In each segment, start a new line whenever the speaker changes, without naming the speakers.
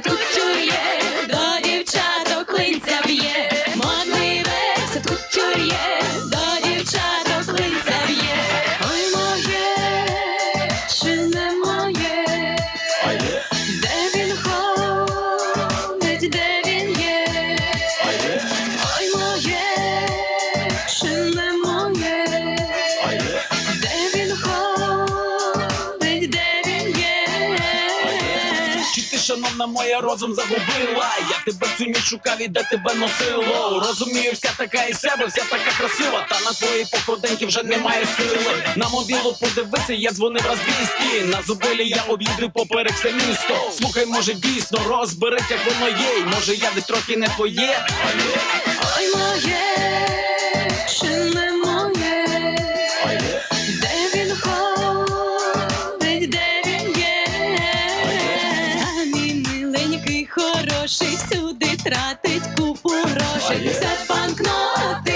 to talk to you. Моя розум загубила. Я тебе всю ніч шукав і де тебе носило. Розумію, вся така із себе, вся така красива. Та на твої походеньки вже немає сили. На мобілу подивися, я дзвонив раз 200 На зубилі я об'їздив поперек все місто. Слухай, може дійсно розберись, як воно є. Може я десь трохи не твоє.
Ой, моє, тратить купу грошей. Все банкноти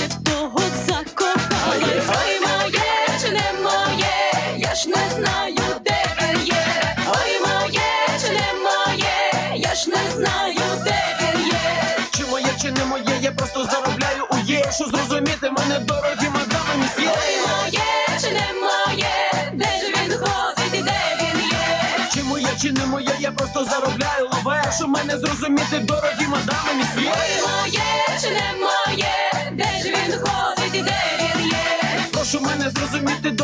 Не в того закохалась. Ой, моє чи не моє, я ж не знаю, де він є. Ой, моє чи не моє, я ж не знаю, де він є.
Чи моє, чи не моє, я просто заробляю у є. Що зрозуміти мене дорогі мадами місьє.
Ой, моє чи не моє, де ж він ходить, де він є.
Чи моє, чи не моє, я просто заробляю лаве. Що мене зрозуміти дорогі мадами місьє.
Ой, моє чи не моє, є.
Прошу